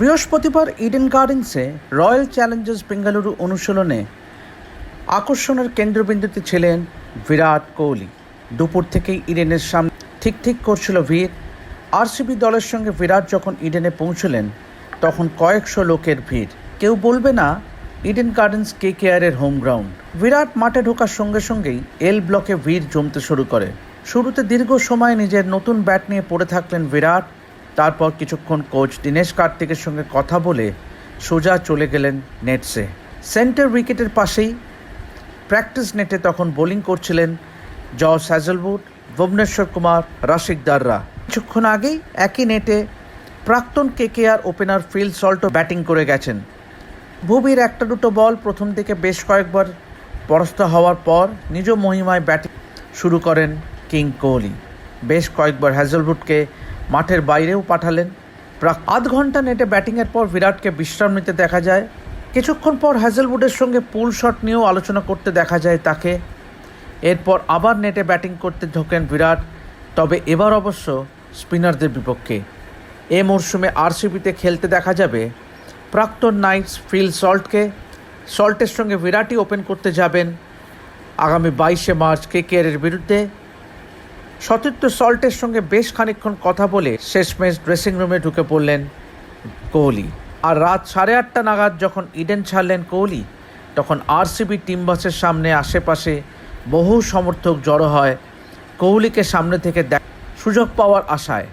বৃহস্পতিবার ইডেন গার্ডেন্সে Royal Challengers Bengaluru অনুশীলনে আকর্ষণের কেন্দ্রবিন্দুতে ছিলেন বিরাট কোহলি। দুপুর থেকেই ইডেনের সামনে ঠিক ঠিক করছিল ভিড়। আরসিবি দলের সঙ্গে বিরাট যখন ইডেনে পৌঁছলেন, তখন কয়েকশো লোকের ভিড়। কেউ বলবে না ইডেন গার্ডেন্স কে কেয়ারের হোম গ্রাউন্ড বিরাট মাঠে ঢোকার সঙ্গে সঙ্গেই এল ব্লকে ভিড় জমতে শুরু করে। শুরুতে দীর্ঘ সময় নিজের নতুন ব্যাট নিয়ে পড়ে থাকলেন বিরাট। তারপর কিছুক্ষণ কোচ দীনেশ কার্তিকের সঙ্গে কথা বলে সোজা চলে গেলেন নেটসে। সেন্টার উইকেটের পাশেই প্র্যাকটিস নেটে তখন বোলিং করছিলেন জস হ্যাজলউড, ভুবনেশ্বর কুমার, রাশিক দাররা। কিছুক্ষণ আগেই একই নেটে প্রাক্তন কেকেআর ওপেনার ফিল সল্টও ব্যাটিং করে গেছেন। ভুবির একটা দুটো বল প্রথম দিকে বেশ কয়েকবার পরাস্ত হওয়ার পর নিজ মহিমায় ব্যাটিং শুরু করেন কিং কোহলি। বেশ কয়েকবার হ্যাজলউডকে মাঠের বাইরেও পাঠালেন। প্রাক আধ ঘণ্টা নেটে ব্যাটিংয়ের পর বিরাটকে বিশ্রাম নিতে দেখা যায়। কিছুক্ষণ পর হ্যাজেলউডের সঙ্গে পুল শট নিয়েও আলোচনা করতে দেখা যায় তাকে। এরপর আবার নেটে ব্যাটিং করতে ঢোকেন বিরাট। তবে এবার অবশ্য স্পিনারদের বিপক্ষে। এ মরশুমে আরসিবিতে খেলতে দেখা যাবে প্রাক্তন নাইটস ফিল সল্টকে। সল্টের সঙ্গে বিরাটই ওপেন করতে যাবেন। আগামী বাইশে মার্চ কেকেআরের বিরুদ্ধে সতীর্থ সল্টের সঙ্গে বেশ খানিকক্ষণ কথা বলে শেষমেশ ড্রেসিং রুমে ঢুকে পড়লেন কোহলি। আর রাত সাড়ে আটটা নাগাদ যখন ইডেন ছাড়লেন কোহলি, তখন আরসিবি টিম বাসের সামনে আশেপাশে বহু সমর্থক জড়ো হয় কোহলিকে সামনে থেকে দেখ সুযোগ পাওয়ার আশায়।